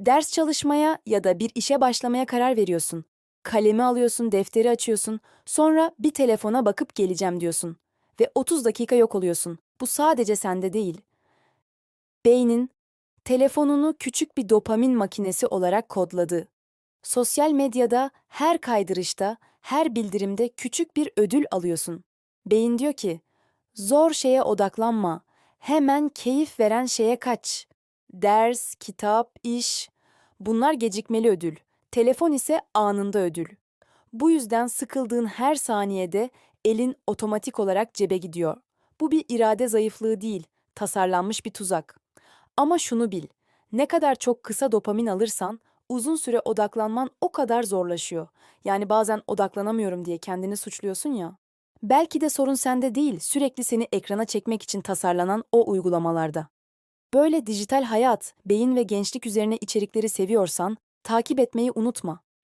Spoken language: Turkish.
Ders çalışmaya ya da bir işe başlamaya karar veriyorsun. Kalemi alıyorsun, defteri açıyorsun. Sonra bir telefona bakıp geleceğim diyorsun. Ve 30 dakika yok oluyorsun. Bu sadece sende değil. Beynin telefonunu küçük bir dopamin makinesi olarak kodladı. Sosyal medyada her kaydırışta, her bildirimde küçük bir ödül alıyorsun. Beyin diyor ki, zor şeye odaklanma, hemen keyif veren şeye kaç. Ders, kitap, iş, bunlar gecikmeli ödül. Telefon ise anında ödül. Bu yüzden sıkıldığın her saniyede elin otomatik olarak cebe gidiyor. Bu bir irade zayıflığı değil, tasarlanmış bir tuzak. Ama şunu bil, ne kadar çok kısa dopamin alırsan uzun süre odaklanman o kadar zorlaşıyor. Yani bazen odaklanamıyorum diye kendini suçluyorsun ya. Belki de sorun sende değil, sürekli seni ekrana çekmek için tasarlanan o uygulamalarda. Böyle dijital hayat, beyin ve gençlik üzerine içerikleri seviyorsan takip etmeyi unutma.